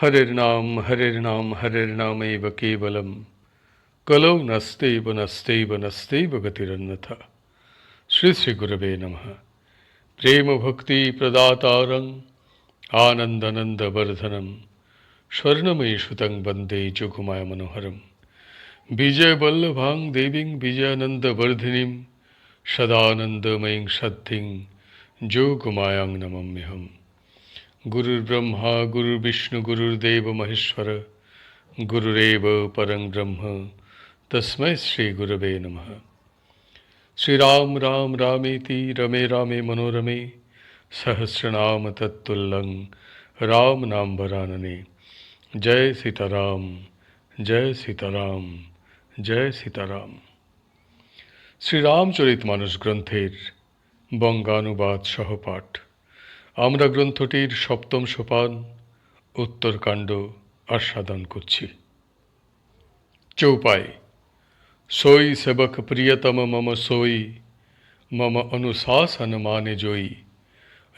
হরের নাম হরের নাম হরের নামৈব কেবলম কলৌ নস্তেব নস্তেব নস্তেব গতিরন্যথা শ্রী শ্রী গুরবে নমঃ প্রেম ভক্তি প্রদাতারং আনন্দনন্দবর্ধনম স্বর্ণময়ী সুতং বন্দে যোগমায় মনোহরম বিজয়বল্লভাং দেবীং বিজয়ানন্দবর্ধিনীম সদানন্দময়ীং সদ্ধিং যোগমায়াং নমম্যহম গুরুর ব্রহ্মা গুরু বিষ্ণু গুরুদেব মহেশ্বর গুরুরেব পরং ব্রহ্ম তস্মৈ শ্রী গুরবে নম শ্রীরাম রাম রামেতি রমে রামে মনোরমে সহস্রনাম তত্তুল্লং রাম নাম্বরাননে জয় সীতারাম জয় সীতারাম জয় সীতারাম শ্রীরামচরিত মানস গ্রন্থের বঙ্গানুবাদ সহপাঠ আমরা গ্রন্থটির সপ্তম সোপান, উত্তরকাণ্ড আস্বাদন করছি। চৌপাই સોઈ સેવક પ્રિયતમ મમ સોઈ મમ અનુશાસન માને જોઈ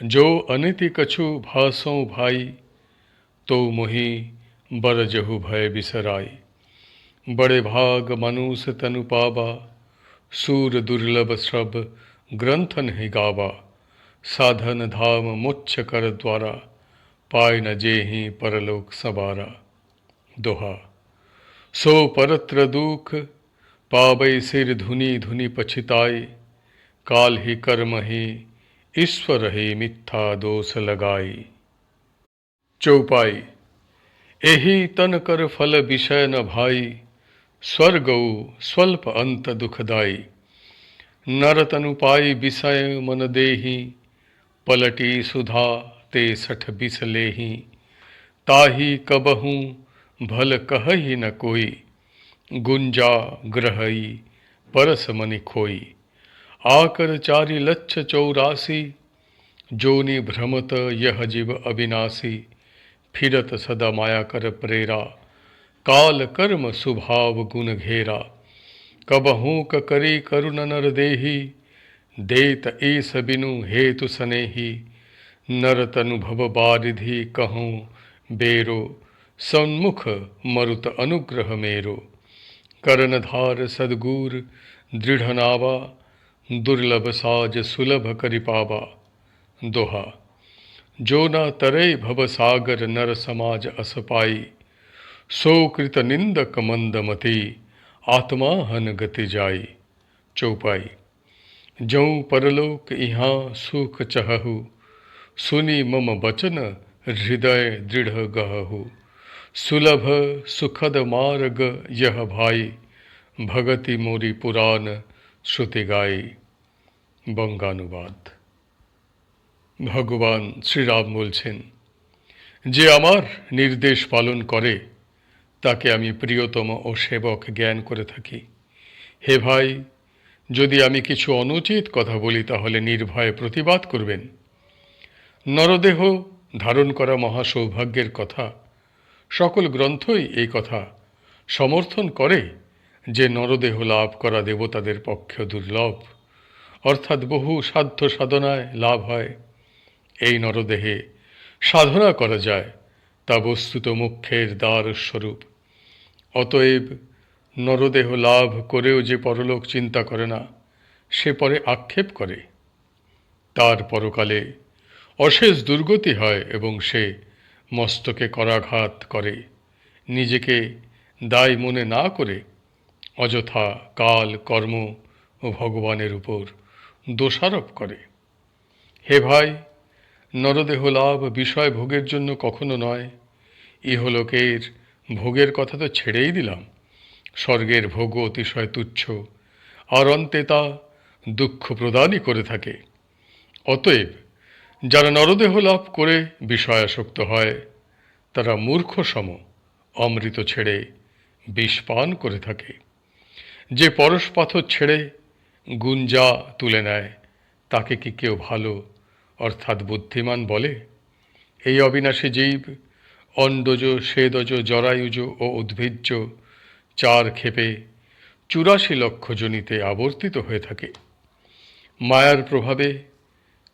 જો અનિતિ કછુ ભાસો ભાઈ તો મોહી બરજહુ ભય બિસરાય બડે ભાગ મનુષ તનુ પાવા સૂર દુર્લભ શ્રબ ગ્રંથ નહીં ગાવા साधन धाम मुच्छ कर द्वारा, पाय न जेहि परलोक सवारा दोहा, सो परत्र दुख, पावै सिर धुनि धुनि पछिताय काल ही कर्म ही ईश्वर ही मिथ्या दोष लगाई चौपाई, एहि तन कर फल विषय न भाई, स्वर्गौ स्वल्प अंत दुखदाई नर तनु विषय मन देहि पलटी सुधा ते सठ बिसले लेहि ताहि कबहू भल कहहि न कोई। गुंजा ग्रहई, परस मनि खोई। आकर चारि लक्ष चौरासी। जोनि भ्रमत यह जीव अविनाशी। फिरत सदा माया कर प्रेरा। काल कर्म सुभाव गुण घेरा। कबहू करी करुण नर देही। देत ईस बिनु हेतु सनेही नर तनु भव बारिधि कहूँ, बेरो, सन्मुख मरुत अनुग्रह मेरो। करनधार सदगुर दृढ़ नावा दुर्लभ साज सुलभ करि पावा दोहा, जो न तरय भव सागर नर समाज अस पाई सो कृत निंदक मंदमति आत्मा हन गति जाई। चौपाई जौ परलोक यहाँ सुख चहहु सुनी मम बचन हृदय दृढ़ गहहु सुलभ सुखद मार्ग यह भाई भगति मोरी पुराण শ্রুতি গাই বঙ্গানুবাদ ভগবান শ্রীরাম বলছেন যে আমার নির্দেশ পালন করে তাকে আমি প্রিয়তম ও সেবক জ্ঞান করে থাকি হে ভাই যদি আমি কিছু অনুচিত কথা বলি, তাহলে নির্ভয়ে প্রতিবাদ করবেন। নরদেহ ধারণ করা মহা সৌভাগ্যের কথা, সকল গ্রন্থই এই কথা সমর্থন করে যে নরদেহ লাভ করা দেবতাদের পক্ষে দুর্লভ। অর্থাৎ বহু সাধ্য সাধনায় লাভ হয়। এই নরদেহে সাধনা করা যায়, তা বস্তুত মুখ্যের দ্বার স্বরূপ। অতএব নরদেহ লাভ করেও যে পরলোক চিন্তা করে না, সে পরে আক্ষেপ করে। তার পরকালে অশেষ দুর্গতি হয় এবং সে মস্তকে করাঘাত করে। নিজেকে দায় মনে না করে অযথা কাল, কর্ম ও ভগবানের উপর দোষারোপ করে। হে ভাই, নরদেহ লাভ বিষয় ভোগের জন্য কখনো নয়। ইহলোকের ভোগের কথা তো ছেড়েই দিলাম। স্বর্গের ভোগ অতিশয় তুচ্ছ, আর অন্তে তা দুঃখ প্রদানই করে থাকে। অতএব, যারা নরদেহ লাভ করে বিষয়াসক্ত হয়, তারা মূর্খ সম অমৃত ছেড়ে বিষ পান করে থাকে। যে পরশ পাথর ছেড়ে গুঞ্জা তুলে নেয়, তাকে কি কেউ ভালো অর্থাৎ বুদ্ধিমান বলে? এই অবিনাশী জীব, অন্ডজ, সেদজ, জরায়ুজ ও উদ্ভিজ্জ চার ক্ষেপে চুরাশি লক্ষ জনিতে আবর্তিত হয়ে থাকে। মায়ার প্রভাবে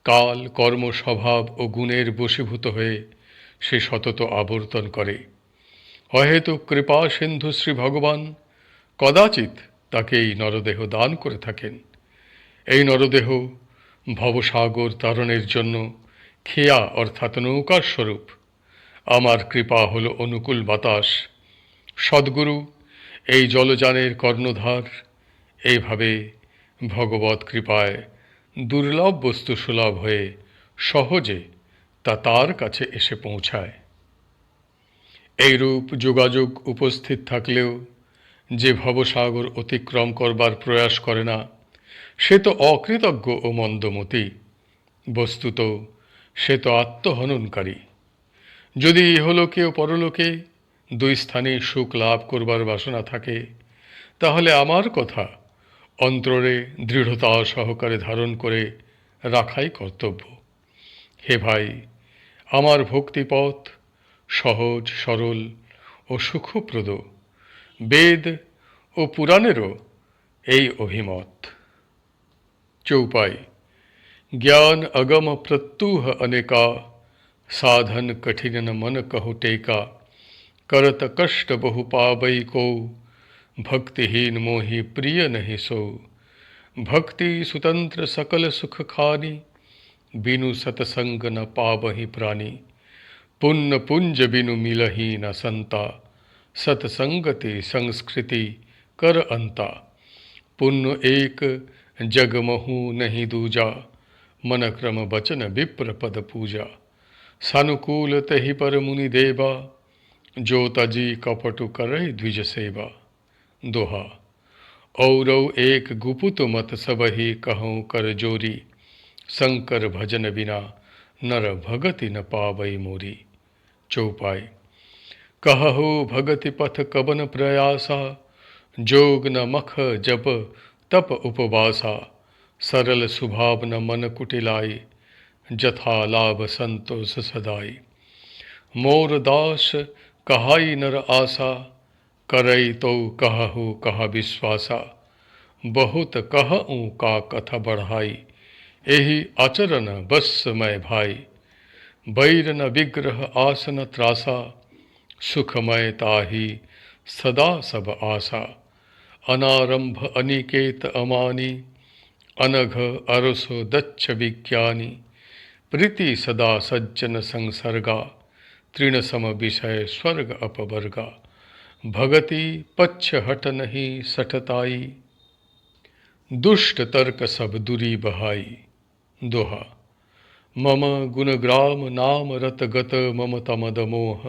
কাল কর্ম স্বভাব ও গুণের বশীভূত হয়ে সে সতত আবর্তন করে। অহেতুক কৃপা সিন্ধু শ্রী ভগবান কদাচিৎ তাকে এই নরদেহ দান করে থাকেন। এই নরদেহ ভবসাগর তারণের জন্য খেয়া অর্থাৎ নৌকার স্বরূপ। আমার কৃপা হল অনুকূল বাতাস। সদ্গুরু এই জলযানের কর্ণধার, এইভাবে ভগবত কৃপায় দুর্লভ বস্তু সুলভ হয়ে সহজে তা তার কাছে এসে পৌঁছায়। এইরূপ যোগাযোগ উপস্থিত থাকলেও যে ভবসাগর অতিক্রম করবার প্রয়াস করে না, সে তো অকৃতজ্ঞ ও মন্দমতি। বস্তুত সে তো আত্মহননকারী। যদি ইহলোকে ও পরলোকে দুই স্থানে সুখ লাভ করবার বাসনা থাকে তাহলে আমার কথা অন্তরে দৃঢ়তা সহকারে ধারণ করে রাখাই কর্তব্য হে ভাই আমার ভক্তিপথ সহজ সরল ও সুখপ্রদ বেদ ও পুরাণেরও এই অভিমত चौपाई ज्ञान अगम प्रत्यूह अनेका साधन कठिन न मन कहु टेका करत कष्ट बहु पाबई को। भक्तिहीन मोहि प्रिय नहीं सो। भक्ति सुतंत्र सकल सुख खानी, बिनु सतसंग न पावहि प्राणी। पुण्य पुंज बिनु मिलही न संता। सतसंगति संस्कृति कर अंता। पुण्य एक, जग महु नहीं दूजा। मन क्रम बचन विप्र पद पूजा। सानुकूल तहि पर मुनि देवा। जो तजी कपटु करहि द्विज सेवा दोहा, औरौ एक गुपुत मत सबहि कहूँ कर जोरी। शंकर भजन बिना नर भगति न पावई मोरी। चौपाई, कहु भगति पथ कबन प्रयासा। जोग न मख जप तप उपवासा। सरल सुभाव न मन कुटिलाई। जथा लाभ संतोष सदाई। मोर दास कहाई नर आशा, करई तो कहु कह विश्वासा। बहुत कहूँ का कथ बढ़ाई, एहि आचरण बस मैं भाई। बैर न विग्रह आसन त्रासा सुखमय ताही सदा सब आशा। अनारंभ अनिकेत अमानी, अनघ अरस दच्छ विज्ञानी, प्रीति सदा सज्जन संसर्गा। तृण सम विषय स्वर्ग अपवर्गा भगति पक्ष हट नहीं सठताई दुष्ट तर्क सब दुरी बहाई दोहा मम गुणग्राम नाम रत गत मम तमद मोह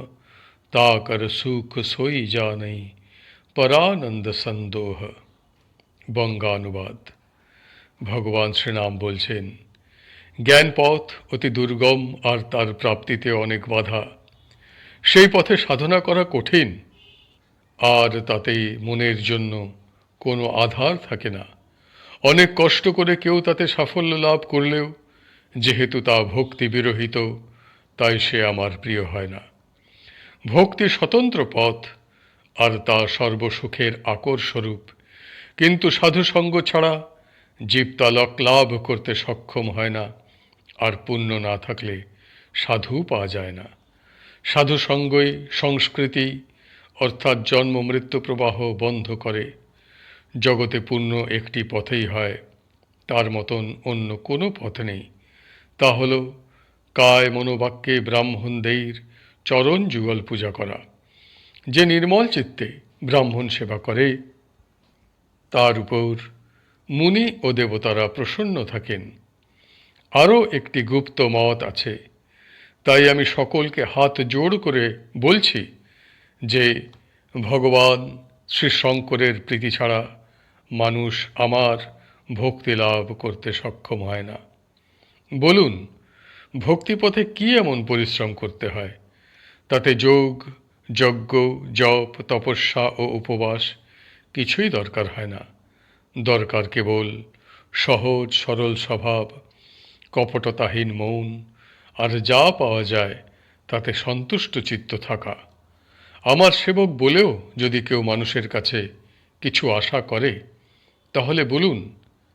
ताकर सुख सोई जा नहीं পরানন্দ সন্দোহ বঙ্গানুবাদ ভগবান শ্রীনাম বলছেন জ্ঞান পথ অতি দুর্গম আর তার প্রাপ্তিতে অনেক বাধা সেই পথে সাধনা করা কঠিন। আর তাতে মনের জন্য কোনো আধার থাকে না। অনেক কষ্ট করে কেউ তাতে সাফল্য লাভ করলেও, যেহেতু তা ভক্তি বিরহিত তাই সে আমার প্রিয় হয় না। ভক্তি স্বতন্ত্র পথ, আর তা সর্বসুখের আকরস্বরূপ কিন্তু সাধুসঙ্গ ছাড়া জীবতালক লাভ করতে সক্ষম হয় না, আর পুণ্য না থাকলে সাধু পাওয়া যায় না। সাধুসঙ্গই সংস্কৃতি, অর্থাৎ জন্ম মৃত্যু প্রবাহ বন্ধ করে। জগতে পূর্ণ একটি পথেই হয়, তার মতন অন্য কোনো পথ নেই। তা হল, কায় মনোবাক্যে ব্রাহ্মণদের চরণ যুগল পূজা করা। যে নির্মল চিত্তে ব্রাহ্মণ সেবা করে, তার উপর মুনি ও দেবতারা প্রসন্ন থাকেন। আরও একটি গুপ্ত মত আছে তাই আমি সকলকে হাত জোড় করে বলছি যে, ভগবান শ্রী শঙ্করের প্রীতি ছাড়া মানুষ আমার ভক্তি লাভ করতে সক্ষম হয় না। বলুন, ভক্তিপথে কি এমন পরিশ্রম করতে হয়? তাতে যোগ, যজ্ঞ, জপ, তপস্যা ও উপবাস কিছুই দরকার হয় না। দরকার কেবল সহজ সরল স্বভাব, কপটতাহীন মৌন আর যা পাওয়া যায়, তাতে সন্তুষ্ট চিত্ত থাকা। আমার সেবক বলেও যদি কেউ মানুষের কাছে কিছু আশা করে, তাহলে বলুন,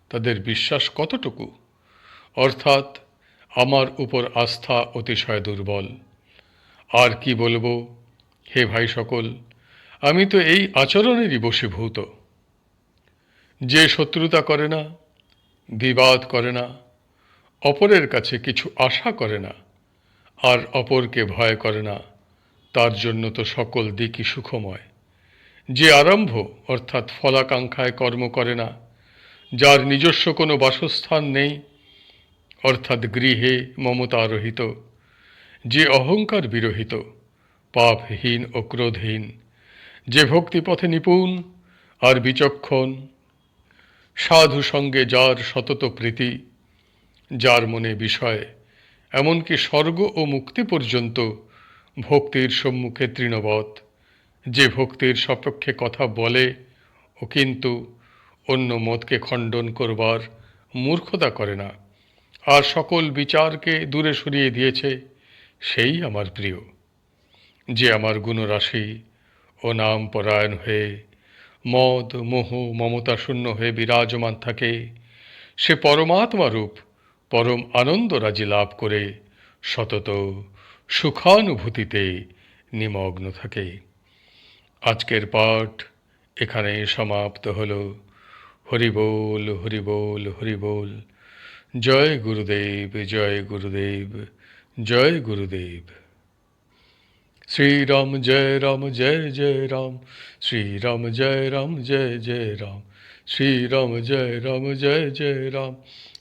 তাদের বিশ্বাস কতটুকু? অর্থাৎ, আমার উপর আস্থা অতিশয় দুর্বল। আর কি বলব? হে ভাই সকল, আমি তো এই আচরণেরই বশীভূত। যে শত্রুতা করে না, বিবাদ করে না অপরের কাছে কিছু আশা করে না, আর অপরকে ভয় করে না। তার জন্য তো সকল দিকই সুখময়। যে আরম্ভ, অর্থাৎ ফলাকাঙ্ক্ষায় কর্ম করে না, যার নিজস্ব কোনো বাসস্থান নেই, অর্থাৎ গৃহে মমতা রহিত, যে অহংকার বিরহিত, পাপহীন ও ক্রোধহীন, যে ভক্তিপথে নিপুণ আর বিচক্ষণ, সাধু সঙ্গে যার সতত প্রীতি যার মনে বিষয়, এমনকি স্বর্গ ও মুক্তি পর্যন্ত ভক্তির সম্মুখে তৃণবৎ। যে ভক্তির সপক্ষে কথা বলে, ও কিন্তু অন্য মতকে খণ্ডন করবার মূর্খতা করে না। আর সকল বিচারকে দূরে সরিয়ে দিয়েছে, সেই আমার প্রিয়। যে আমার গুণরাশি ও নাম পরায়ণ হয়ে, মদ, মোহ, মমতা শূন্য হয়ে বিরাজমান থাকে, সে পরমাত্মা রূপ পরম আনন্দ রাজি লাভ করে সতত সুখানুভূতিতে নিমগ্ন থাকে। আজকের পাঠ এখানে সমাপ্ত হলো। হরিবোল হরিবোল হরিবোল। জয় গুরুদেব জয় গুরুদেব জয় গুরুদেব। শ্রীরাম জয় রাম, জয় জয় রাম। শ্রীরাম জয় রাম, জয় জয় রাম। শ্রীরাম জয় রাম, জয় জয় রাম।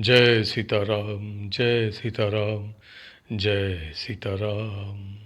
जय सीताराम जय सीताराम जय सीताराम।